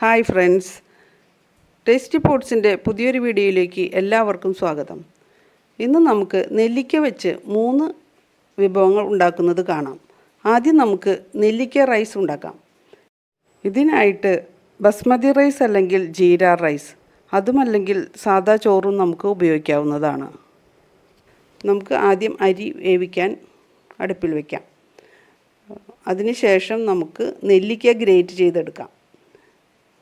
Hi friends. Tasty പോട്ട്സിന്റെ പുതിയൊരു വീഡിയോയിലേക്ക് എല്ലാവർക്കും സ്വാഗതം. ഇന്ന് നമുക്ക് നെല്ലിക്ക വെച്ച് മൂന്ന് വിഭവങ്ങൾ ഉണ്ടാക്കുന്നത് കാണാം. ആദ്യം നമുക്ക് നെല്ലിക്ക റൈസ് ഉണ്ടാക്കാം. ഇതിനായിട്ട് ബസ്മതി റൈസ് അല്ലെങ്കിൽ ജീര റൈസ് അതുമല്ലെങ്കിൽ സാദാ ചോറും നമുക്ക് ഉപയോഗിക്കാവുന്നതാണ്. നമുക്ക് ആദ്യം അരി വേവിക്കാൻ അടുപ്പിൽ വയ്ക്കാം അതിനുശേഷം നമുക്ക് നെല്ലിക്ക ഗ്രേറ്റ് ചെയ്തെടുക്കാം.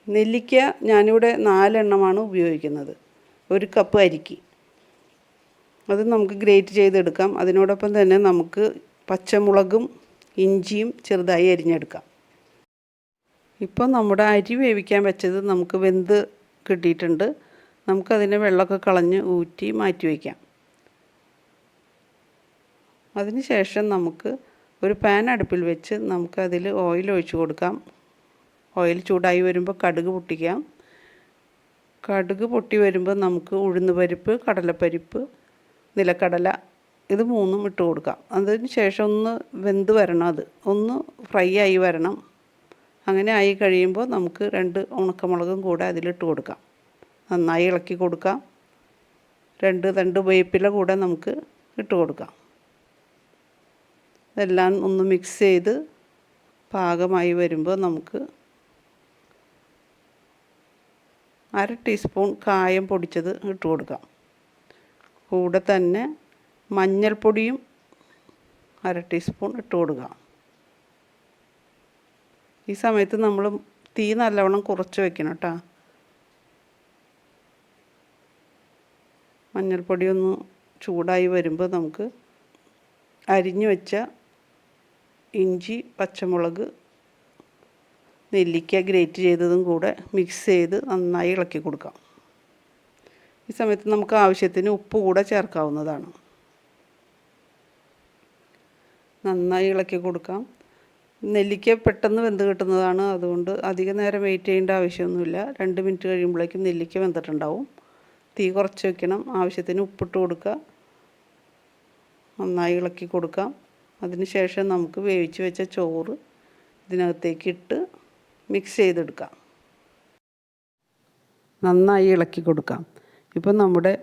നെല്ലിക്ക ഞാനിവിടെ നാലെണ്ണമാണ് ഉപയോഗിക്കുന്നത്. ഒരു കപ്പ് അരിക്ക്. അത് നമുക്ക് ഗ്രേറ്റ് ചെയ്തെടുക്കാം. അതിനോടൊപ്പം തന്നെ നമുക്ക് പച്ചമുളകും ഇഞ്ചിയും ചെറുതായി അരിഞ്ഞെടുക്കാം. ഇപ്പോൾ നമ്മുടെ അരി വേവിക്കാൻ വെച്ചത് നമുക്ക് വെന്ത് കിട്ടിയിട്ടുണ്ട്. നമുക്കതിനെ വെള്ളമൊക്കെ കളഞ്ഞ് ഊറ്റി മാറ്റി വയ്ക്കാം. അതിന് ശേഷം നമുക്ക് ഒരു പാൻ അടുപ്പിൽ വെച്ച് നമുക്കതിൽ ഓയിൽ ഒഴിച്ച് കൊടുക്കാം. ഓയിൽ ചൂടായി വരുമ്പോൾ കടുക് പൊട്ടിക്കാം. കടുക് പൊട്ടി വരുമ്പോൾ നമുക്ക് ഉഴുന്ന് പരിപ്പ് കടലപ്പരിപ്പ് നിലക്കടല ഇത് മൂന്നും ഇട്ട് കൊടുക്കാം. അതിന് ശേഷം ഒന്ന് വെന്ത് വരണം അത്. ഒന്ന് ഫ്രൈ ആയി വരണം. അങ്ങനെ ആയി കഴിയുമ്പോൾ നമുക്ക് രണ്ട് ഉണക്കമുളകും കൂടെ അതിലിട്ട് കൊടുക്കാം. നന്നായി ഇളക്കി കൊടുക്കാം. രണ്ട് രണ്ട് വേപ്പില കൂടെ നമുക്ക് ഇട്ട് കൊടുക്കാം. ഇതെല്ലാം ഒന്ന് മിക്സ് ചെയ്ത് പാകമായി വരുമ്പോൾ നമുക്ക് അര ടീസ്പൂൺ കായം പൊടിച്ചത് ഇട്ട് കൊടുക്കാം. കൂടെ തന്നെ മഞ്ഞൾപ്പൊടിയും അര ടീസ്പൂൺ ഇട്ട് കൊടുക്കാം. ഈ സമയത്ത് നമ്മൾ തീ നല്ലവണ്ണം കുറച്ച് വെക്കണം കേട്ടോ. മഞ്ഞൾപ്പൊടി ഒന്ന് ചൂടായി വരുമ്പോൾ നമുക്ക് അരിഞ്ഞു വെച്ച ഇഞ്ചി പച്ചമുളക് നെല്ലിക്ക ഗ്രേറ്റ് ചെയ്തതും കൂടെ മിക്സ് ചെയ്ത് നന്നായി ഇളക്കി കൊടുക്കാം. ഈ സമയത്ത് നമുക്ക് ആവശ്യത്തിന് ഉപ്പ് കൂടെ ചേർക്കാവുന്നതാണ്. നന്നായി ഇളക്കി കൊടുക്കാം. നെല്ലിക്ക പെട്ടെന്ന് വെന്ത് കിട്ടുന്നതാണ്. അതുകൊണ്ട് അധിക നേരം വെയിറ്റ് ചെയ്യേണ്ട ആവശ്യമൊന്നുമില്ല. രണ്ട് മിനിറ്റ് കഴിയുമ്പോഴേക്കും നെല്ലിക്ക വെന്തിട്ടുണ്ടാവും. തീ കുറച്ച് വെക്കണം. ആവശ്യത്തിന് ഉപ്പിട്ട് കൊടുക്കുക. നന്നായി ഇളക്കി കൊടുക്കാം. അതിന് ശേഷം നമുക്ക് വേവിച്ച് വെച്ച ചോറ് ഇതിനകത്തേക്ക് ഇട്ട് മിക്സ് ചെയ്തെടുക്കാം. നന്നായി ഇളക്കി കൊടുക്കാം. ഇപ്പം നമ്മുടെ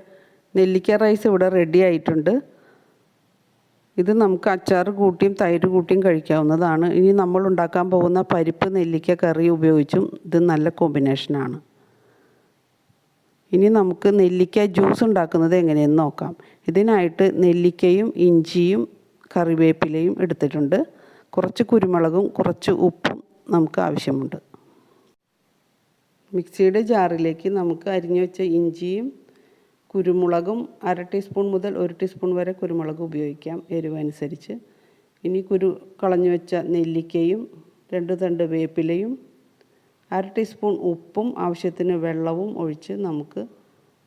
നെല്ലിക്ക റൈസ് ഇവിടെ റെഡി ആയിട്ടുണ്ട്. ഇത് നമുക്ക് അച്ചാർ കൂട്ടിയും തൈര് കൂട്ടിയും കഴിക്കാവുന്നതാണ്. ഇനി നമ്മൾ ഉണ്ടാക്കാൻ പോകുന്ന പരിപ്പ് നെല്ലിക്ക കറി ഉപയോഗിച്ചും ഇത് നല്ല കോമ്പിനേഷനാണ് ഇനി നമുക്ക് നെല്ലിക്ക ജ്യൂസ് ഉണ്ടാക്കുന്നത് എങ്ങനെയെന്ന് നോക്കാം. ഇതിനായിട്ട് നെല്ലിക്കയും ഇഞ്ചിയും കറിവേപ്പിലയും എടുത്തിട്ടുണ്ട്. കുറച്ച് കുരുമുളകും കുറച്ച് ഉപ്പും നമുക്ക് ആവശ്യമുണ്ട്. മിക്സിയുടെ ജാറിലേക്ക് നമുക്ക് അരിഞ്ഞു വെച്ച ഇഞ്ചിയും കുരുമുളകും അര ടീസ്പൂൺ മുതൽ ഒരു ടീസ്പൂൺ വരെ കുരുമുളക് ഉപയോഗിക്കാം എരിവ് അനുസരിച്ച്. ഇനി കുരു കളഞ്ഞു വെച്ച നെല്ലിക്കയും രണ്ട് തണ്ട് വേപ്പിലയും അര ടീസ്പൂൺ ഉപ്പും ആവശ്യത്തിന് വെള്ളവും ഒഴിച്ച് നമുക്ക്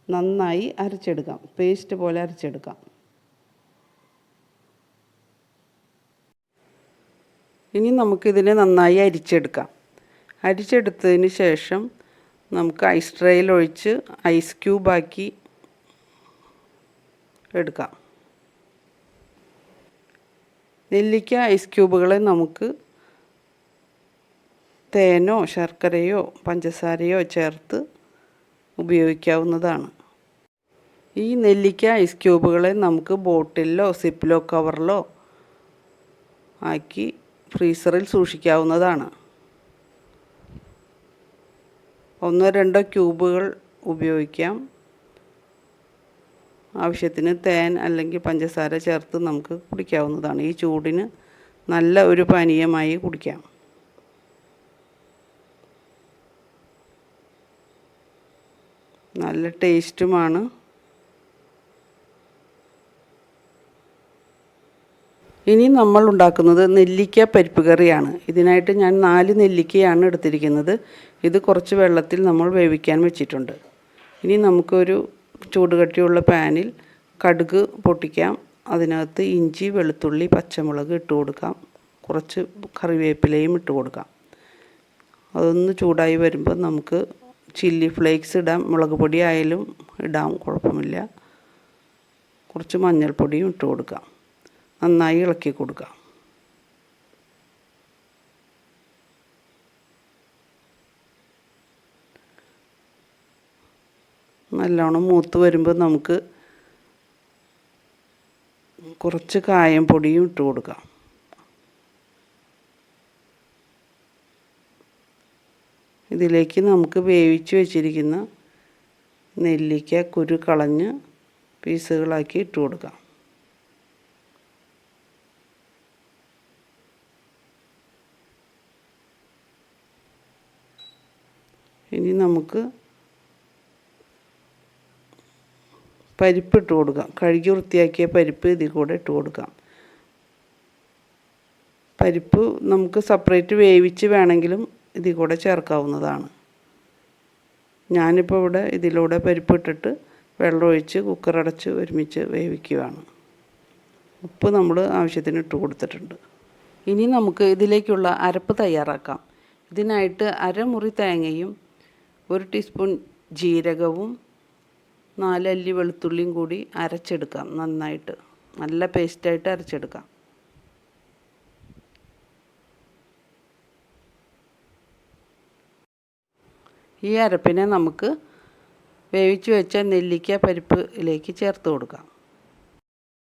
നന്നായി അരച്ചെടുക്കാം പേസ്റ്റ് പോലെ അരച്ചെടുക്കാം. ഇനി നമുക്കിതിനെ നന്നായി അരിച്ചെടുക്കാം. അരിച്ചെടുത്തതിന് ശേഷം നമുക്ക് ഐസ് ട്രേയിൽ ഒഴിച്ച് ഐസ് ക്യൂബാക്കി എടുക്കാം. നെല്ലിക്ക ഐസ് ക്യൂബുകളെ നമുക്ക് തേനോ ശർക്കരയോ പഞ്ചസാരയോ ചേർത്ത് ഉപയോഗിക്കാവുന്നതാണ്. ഈ നെല്ലിക്ക ഐസ് ക്യൂബുകളെ നമുക്ക് ബോട്ടിലോ സിപ്പിലോ കവറിലോ ആക്കി ഫ്രീസറിൽ സൂക്ഷിക്കാവുന്നതാണ്. ഒന്നോ രണ്ടോ ക്യൂബുകൾ ഉപയോഗിക്കാം. ആവശ്യത്തിന് തേൻ അല്ലെങ്കിൽ പഞ്ചസാര ചേർത്ത് നമുക്ക് കുടിക്കാവുന്നതാണ്. ഈ ചൂടിന് നല്ല ഒരു പാനീയമായി കുടിക്കാം. നല്ല ടേസ്റ്റുമാണ്. ഇനി നമ്മൾ ഉണ്ടാക്കുന്നത് നെല്ലിക്ക പരിപ്പ് കറിയാണ്. ഇതിനായിട്ട് ഞാൻ നാല് നെല്ലിക്കയാണ് എടുത്തിരിക്കുന്നത്. ഇത് കുറച്ച് വെള്ളത്തിൽ നമ്മൾ വേവിക്കാൻ വെച്ചിട്ടുണ്ട്. ഇനി നമുക്കൊരു ചൂടുകട്ടിയുള്ള പാനിൽ കടുക് പൊട്ടിക്കാം. അതിനകത്ത് ഇഞ്ചി വെളുത്തുള്ളി പച്ചമുളക് ഇട്ട് കൊടുക്കാം. കുറച്ച് കറിവേപ്പിലയും ഇട്ട് കൊടുക്കാം. അതൊന്ന് ചൂടായി വരുമ്പോൾ നമുക്ക് ചില്ലി ഫ്ലേക്സ് ഇടാം. മുളക് പൊടി ആയാലും ഇടാം കുഴപ്പമില്ല. കുറച്ച് മഞ്ഞൾപ്പൊടിയും ഇട്ട് കൊടുക്കാം. നന്നായി ഇളക്കി കൊടുക്കുക നല്ലോണം മൂത്ത് വരുമ്പോൾ നമുക്ക് കുറച്ച് കായം പൊടിയും ഇട്ട് കൊടുക്കാം. ഇതിലേക്ക് നമുക്ക് വേവിച്ച് വെച്ചിരിക്കുന്ന നെല്ലിക്ക കുരു കളഞ്ഞ് പീസുകളാക്കി ഇട്ട് കൊടുക്കാം. ഇനി നമുക്ക് പരിപ്പ് ഇട്ട് കൊടുക്കാം. കഴുകി വൃത്തിയാക്കിയ പരിപ്പ് ഇതിൽ കൂടെ ഇട്ട് കൊടുക്കാം. പരിപ്പ് നമുക്ക് സെപ്പറേറ്റ് വേവിച്ച് വേണമെങ്കിലും ഇതിൽ കൂടെ ചേർക്കാവുന്നതാണ്. ഞാനിപ്പോൾ ഇവിടെ ഇതിലൂടെ പരിപ്പ് ഇട്ടിട്ട് വെള്ളമൊഴിച്ച് കുക്കറടച്ച് ഒരുമിച്ച് വേവിക്കുകയാണ് ഉപ്പ് നമ്മൾ ആവശ്യത്തിന് ഇട്ട് കൊടുത്തിട്ടുണ്ട്. ഇനി നമുക്ക് ഇതിലേക്കുള്ള അരപ്പ് തയ്യാറാക്കാം. ഇതിനായിട്ട് അരമുറി തേങ്ങയും ഒരു ടീസ്പൂൺ ജീരകവും നാലല്ലി വെളുത്തുള്ളിയും കൂടി അരച്ചെടുക്കാം നന്നായിട്ട്. നല്ല പേസ്റ്റായിട്ട് അരച്ചെടുക്കാം. ഈ അരപ്പിനെ നമുക്ക് വേവിച്ച് വെച്ച നെല്ലിക്ക പരിപ്പിലേക്ക് ചേർത്ത് കൊടുക്കാം.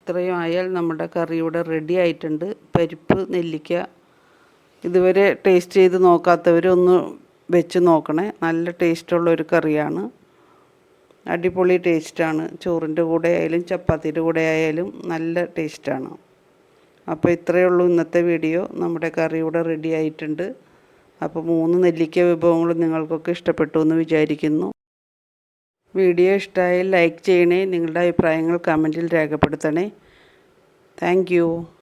ഇത്രയും ആയാൽ നമ്മുടെ കറി ഇവിടെ റെഡി ആയിട്ടുണ്ട്. പരിപ്പ് നെല്ലിക്ക ഇതുവരെ ടേസ്റ്റ് ചെയ്ത് നോക്കാത്തവരൊന്ന് വെച്ച് നോക്കണേ. നല്ല ടേസ്റ്റുള്ള ഒരു കറിയാണ്. അടിപൊളി ടേസ്റ്റാണ്. ചോറിന്റെ കൂടെ ആയാലും ചപ്പാത്തിയുടെ കൂടെ ആയാലും നല്ല ടേസ്റ്റാണ്. അപ്പോൾ ഇത്രയേ ഉള്ളൂ ഇന്നത്തെ വീഡിയോ. നമ്മുടെ കറി ഇവിടെ റെഡി ആയിട്ടുണ്ട്. അപ്പോൾ മൂന്ന് നെല്ലിക്ക വിഭവങ്ങൾ നിങ്ങൾക്കൊക്കെ ഇഷ്ടപ്പെട്ടു എന്ന് വിചാരിക്കുന്നു. വീഡിയോ ഇഷ്ടമായാൽ ലൈക്ക് ചെയ്യണേ. നിങ്ങളുടെ അഭിപ്രായങ്ങൾ കമന്റിൽ രേഖപ്പെടുത്തണേ. താങ്ക്